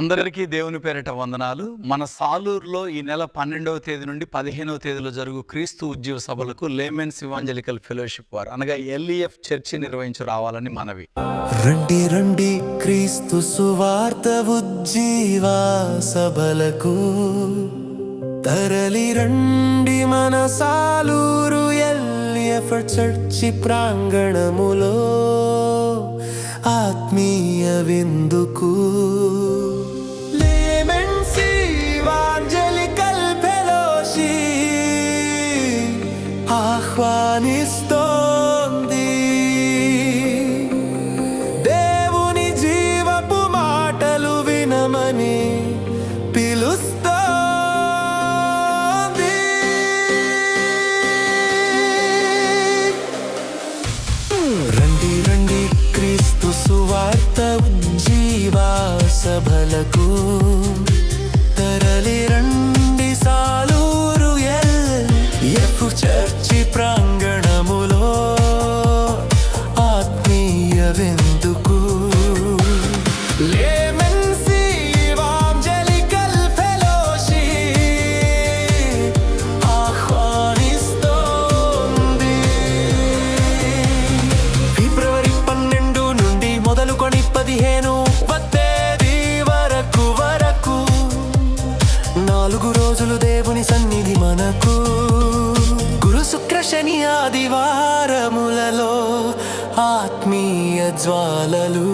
అందరికీ దేవుని పేరిట వందనాలు. మన సాలూరులో ఈ నెల పన్నెండవ తేదీ నుండి పదిహేనవ తేదీలో జరుగు క్రీస్తు ఉద్యోగ సభలకు లేమెన్స్ ఇవాంజలికల్ ఫెలోషిప్ వారు అనగా ఎల్ఈఎఫ్ చర్చి నిర్వహించి రావాలని మనవి. రండి రండి క్రీస్తు సువార్త ఉజ్జీవా సభలకు. తరలి రండి మన సాలూరు ఎల్ఈఎఫ్ చర్చి ప్రాంగణములో. ఆత్మీయ విందుకు. ఆహ్వానిస్తోంది. దేవుని జీవపు మాటలు వినమని పిలుస్తోంది. రండి రండి క్రీస్తు సువార్త జీవా సభలకు తరలి రండి. ఎఫ్ చర్చి ప్రాంగణములో ఆత్మీయ విందుకు ఫిబ్రవరి పన్నెండు నుండి మొదలుకొని పదిహేను నాలుగు రోజులు దేవుని సన్నిధి మనకు. గురు ఆదివారములలో ఆత్మీయ జ్వాలలు.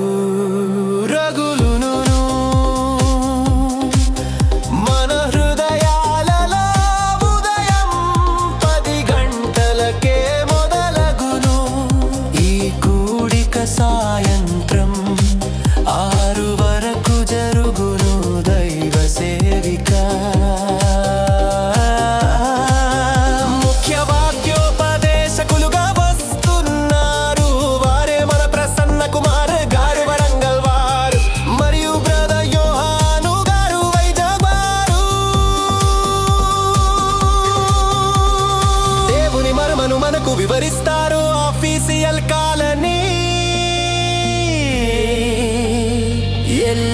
ఎల్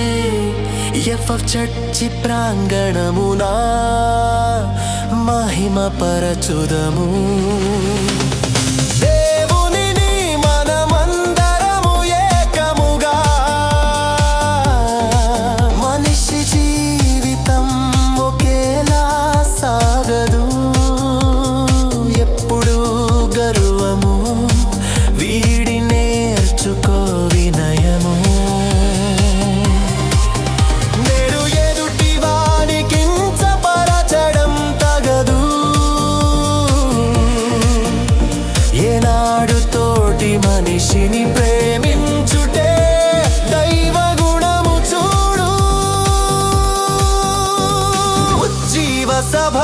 ఎఫ్ చర్చి ప్రాంగణమునా మహిమ పరచుదము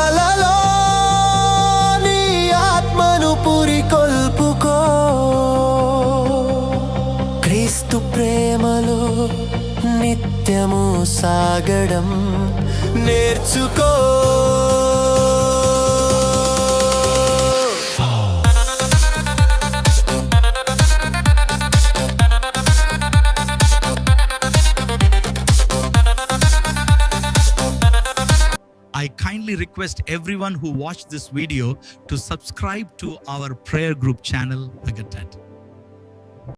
సభలలో నీ ఆత్మను పురికొల్పుకో. క్రీస్తు ప్రేమలో నిత్యము సాగడం నేర్చుకో. Kindly request everyone who watched this video to subscribe to our prayer group channel Agatat.